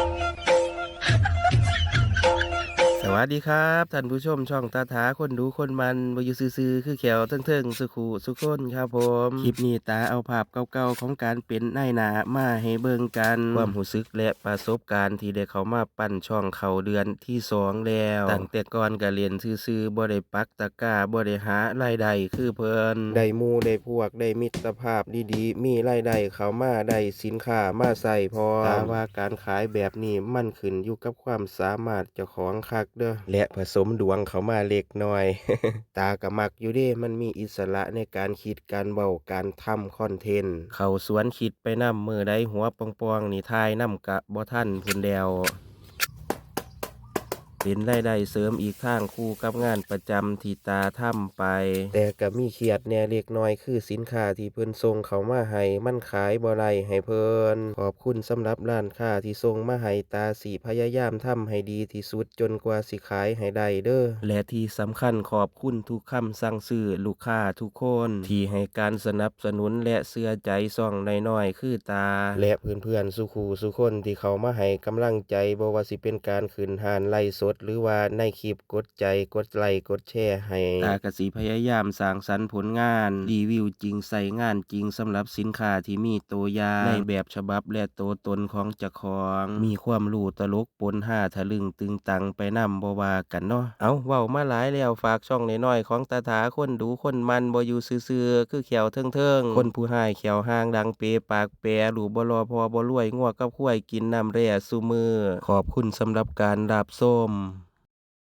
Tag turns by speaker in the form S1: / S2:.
S1: Thank you. วัสดีครับท่านผู้ชมช่องตาถาคนดูคนมันบอยู่ซื่อๆคือแขวเทิงๆสุขูสุขคนครับผมคลิปนี้ตาเอาภาพเก่าๆของการเป็นนายหนามาให้เบิ่งกันความรู้สึกและประสบการณ์ที่ได้เข้ามาปั้นช่องเขาเดือนที่สองแล้วตั้งแต่ก่อนก็เรียนซื่อๆบ่ได้ปักตะกร้าบ่ได้หารายได้คือเพิ่นได้หมู่ได้พวกได้มิตรภาพดีๆ มีรายได้เข้ามาได้สินค้ามาใส่พอตาว่าการขายแบบนี้มันขึ้นอยู่กับความสามารถเจ้าของคักเด้อและผสมดวงเขามาเล็กน้อย ตากะมักอยู่เด้มันมีอิสระในการคิดการเบาการทำคอนเทนต์ เขาสวนคิดไปนำมือใดหัวปองๆนี่ทายนำกะบ่ท่านพุ่นเดว เป็นรายได้เสริมอีกทางคู่กับงานประจำที่ตาทำไป แต่ก็มีเครียดแหน่เล็กน้อยคือสินค้าที่เพิ่นส่งเขามาให้มันขายบ่ไรให้เพิ่นขอบคุณสำหรับร้านค้าที่ส่งมาให้ตาสีพยายามทำให้ดีที่สุดจนกว่าสิขายให้ได้เด้อและที่สำคัญขอบคุณทุกคำสั่งซื้อลูกค้าทุกคน ที่ให้การสนับสนุนและเสื้อใจส่องน้อยๆคือตา และเพื่อนๆสุขูสุคนที่เขามาให้กำลังใจบ่ว่าสิเป็นการขึ้นหานไล่สดดหรือว่าในคลิปกดใจกดไลค์กดแชร์ให้ตากสิพยายามสร้างสรรค์ผลงาน รีวิวจริงใส่งานจริงสำหรับสินค้าที่มีตัวอย่างในแบบฉบับและตัวตนของเจ้าของ มีความรู้ตลกปนห้าทะลึงตึงตังไปนำบว่ากันเนาะเอาเว้ามาหลายแล้วฝากช่องน้อยๆของตาถาคนดูคนมันบ่อยู่ซื่อๆคือแขวเทิงๆคนผู้หายแขวห่างดังเปปากแปรหรูบ่รอพอบ่รวยงัวกับข้วยกินน้ำแร่ซุมือขอบคุณสำหรับการรับส้ม